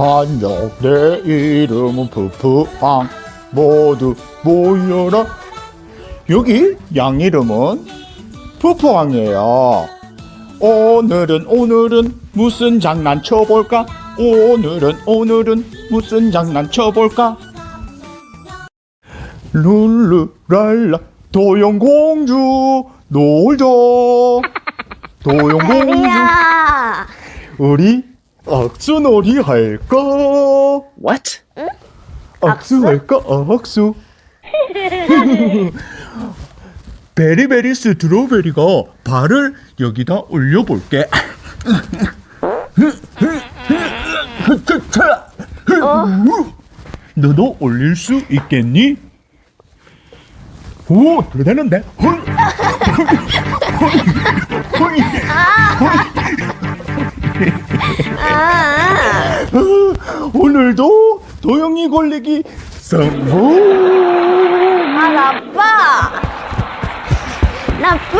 안녕 내 이름은 푸푸왕 모두 모여라. 여기 양 이름은 푸푸왕이에요. 오늘은 오늘은 무슨 장난 쳐볼까? 오늘은 오늘은 무슨 장난 쳐볼까? 룰루랄라 도용공주 놀자 도용공주. 우리 악수놀이 할까? What? 악수 할까? 악수. 베리베리 스트로베리가 발을 여기다 올려볼게. 너도 올릴 수 있겠니? 오, 대단한데? 아, 오늘도 도영이 걸리기 성공! 아, 나빠. 나빠.